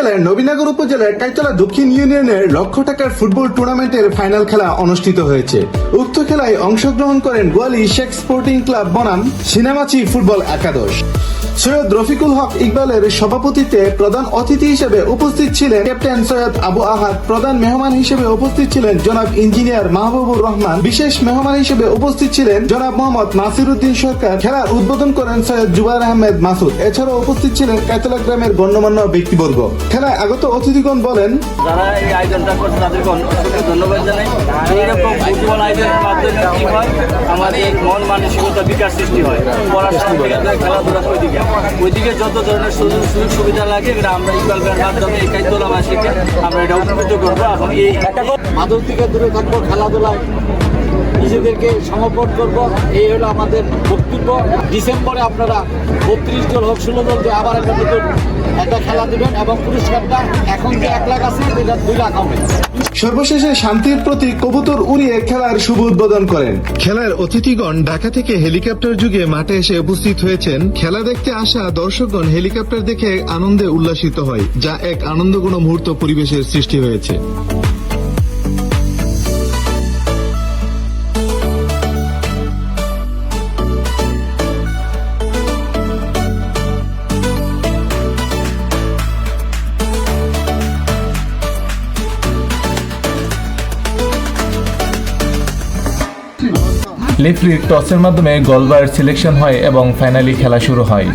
জেলার নবীনগর উপজেলার কাইতলা দক্ষিণ ইউনিয়নের লক্ষ টাকার ফুটবল টুর্নামেন্টের ফাইনাল খেলা অনুষ্ঠিত হয়েছে। উক্ত খেলায় অংশগ্রহণ করেন গোয়ালি শেখ স্পোর্টিং ক্লাব বনাম, সিনেমাচি ফুটবল একাদশ। সৈয়দ রফিকুল হক ইকবালের সভাপতিত্বে প্রধান অতিথি হিসেবে উপস্থিত ছিলেন ক্যাপ্টেন সৈয়দ আবু আহাদ, প্রধান মেহমান হিসেবে উপস্থিত ছিলেন জনাব ইঞ্জিনিয়ার মাহবুবুর রহমান, বিশেষ মেহমান হিসেবে উপস্থিত ছিলেন জনাব মোহাম্মদ নাসির উদ্দিন সরকার, খেলার উদ্বোধন করেন সৈয়দ জুবাইর আহমেদ মাসুদ, এছাড়াও উপস্থিত ছিলেন কাইতলা গ্রামের গণ্যমান্য ব্যক্তিবর্গ। খেলায় আগত অতিথিগণ বলেন, যারা এই আয়োজনটা করছে তাদেরকে ধন্যবাদ জানাই। এইরকম ফুটবল আয়োজনের মাধ্যমে কি হয়? আমাদের মন মানসিকতা বিকাশ সৃষ্টি হয়। পড়াশোনা থেকে খেলাধুলা ওইদিকে। ওইদিকে যত ধরনের সুযোগ সুযোগ সুবিধা লাগে, এটা আমরা ইকুয়াল ব্যান্ড মাধ্যমে এই কাইতলাবাসীকে আমরা এটা উপকৃত করব। এখন এই মাদক থেকে দূরে থাকব, খেলাধুলায়। নিজেদেরকে সমর্পণ করব। এই হলো আমাদের বক্তব্য। ডিসেম্বরে আপনারা বত্রিশ দল হোক ষোলো দল দিয়ে আবার একটা নতুন একটা খেলা দিবেন এবং পুরস্কারটা এখন যে এক লাখ আছে এটা দুই লাখ হবে। সর্বশেষে শান্তির প্রতি কবুতর উড়িয়ে খেলার শুভ উদ্বোধন করেন। খেলার অতিথিগণ ঢাকা থেকে হেলিকপ্টার যুগে মাঠে এসে উপস্থিত হয়েছেন। খেলা দেখতে আসা দর্শকগণ হেলিকপ্টার দেখে আনন্দে উল্লাসিত হয় যা এক আনন্দঘন মুহূর্ত পরিবেশের সৃষ্টি হয়েছে। লেফরির টসের মাধ্যমে গোলবার সিলেকশন হয় এবং ফাইনালি খেলা শুরু হয়।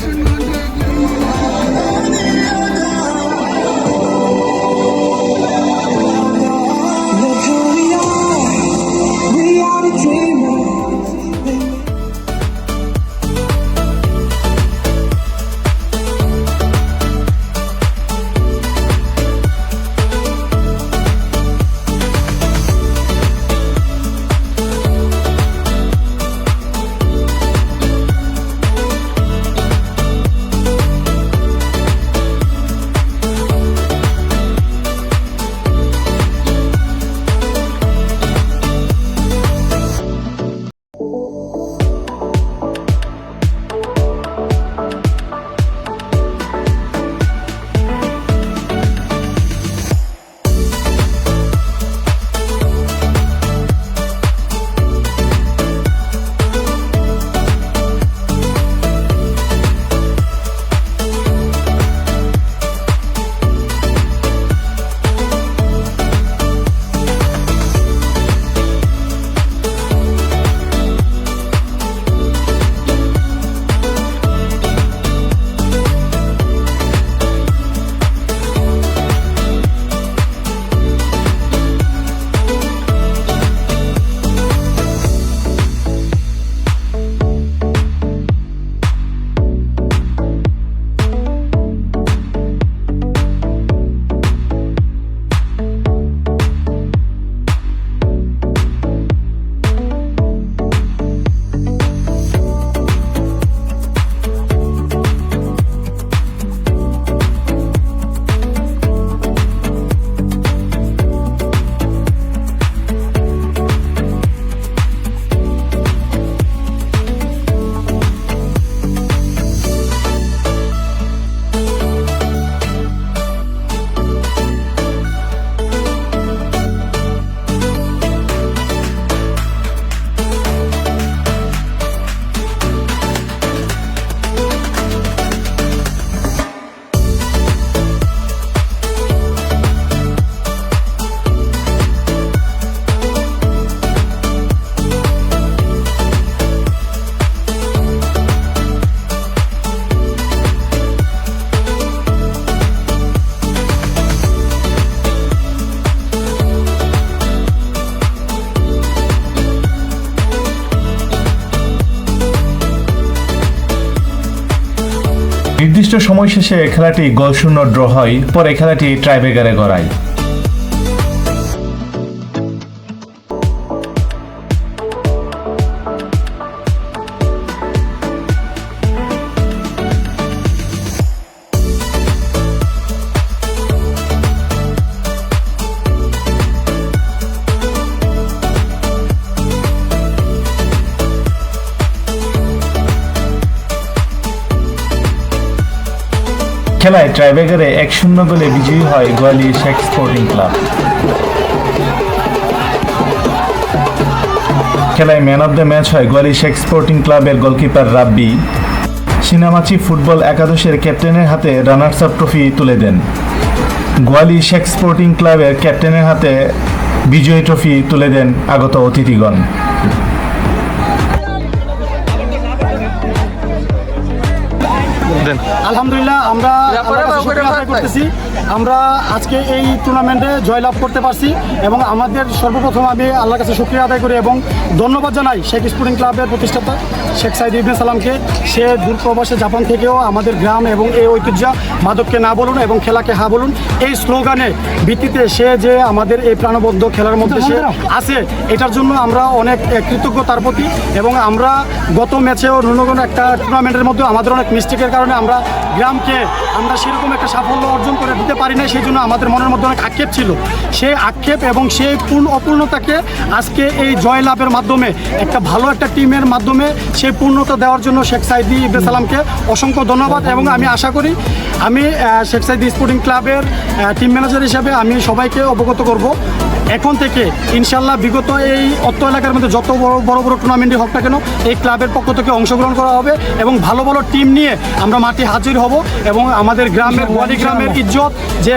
নির্দিষ্ট সময় শেষে খেলাটি গোলশূন্য ড্র হয় পরে খেলাটি ট্রাইবেগারে গড়ায়। খেলায় ট্রাইব্রেকারে এক শূন্য গোলে বিজয়ী হয় গোয়ালি শেখ স্পোর্টিং ক্লাব। খেলায় ম্যান অব দ্য ম্যাচ হয় গোয়ালি শেখ স্পোর্টিং ক্লাবের গোলকিপার রাব্বি। সিনামাচি ফুটবল একাদশের ক্যাপ্টেনের হাতে রানার্স আপ ট্রফি তুলে দেন। গোয়ালি শেখ স্পোর্টিং ক্লাবের ক্যাপ্টেনের হাতে বিজয়ী ট্রফি তুলে দেন আগত অতিথিগণ। আলহামদুলিল্লাহ আমরা করতেছি। আমরা আজকে এই টুর্নামেন্টে জয়লাভ করতে পারছি এবং আমাদের সর্বপ্রথম আমি আল্লাহর কাছে শুক্রিয়া আদায় করি এবং ধন্যবাদ জানাই শেখ স্পোর্টিং ক্লাবের প্রতিষ্ঠাতা শেখ সাইদ ইবনে সালামকে। সে দূরপ্রবাসে জাপান থেকেও আমাদের গ্রাম এবং এই ঐতিহ্য মাদককে না বলুন এবং খেলাকে হা বলুন এই স্লোগানে ভিত্তিতে সে যে আমাদের এই প্রাণবদ্ধ খেলার মধ্যে সে আছে এটার জন্য আমরা অনেক কৃতজ্ঞ তার প্রতি এবং আমরা গত ম্যাচেও ন্যূনগণ একটা টুর্নামেন্টের মধ্যে আমাদের অনেক মিস্টেকের কারণে আমরা গ্রামকে আমরা সেরকম একটা সাফল্য অর্জন করে দিতে পারি না সেই জন্য আমাদের মনের মধ্যে অনেক আক্ষেপ ছিল। সেই আক্ষেপ এবং সেই পূর্ণ অপূর্ণতাকে আজকে এই জয় লাভের মাধ্যমে, একটা ভালো একটা টিমের মাধ্যমে সেই পূর্ণতা দেওয়ার জন্য শেখ সাইদি ইবনে সালামকে অসংখ্য ধন্যবাদ এবং আমি আশা করি আমি শেখ সাইদি স্পোর্টিং ক্লাবের টিম ম্যানেজার হিসাবে আমি সবাইকে অবগত করব। এখন থেকে ইনশাল্লাহ বিগত এই অত্র এলাকার মধ্যে যত বড় বড় বড় টুর্নামেন্টই হোক না কেন এই ক্লাবের পক্ষ থেকে অংশগ্রহণ করা হবে এবং ভালো ভালো টিম নিয়ে আমরা মাঠে হাজির হব এবং আমাদের গ্রামের গোয়ালি গ্রামের ইজ্জত যে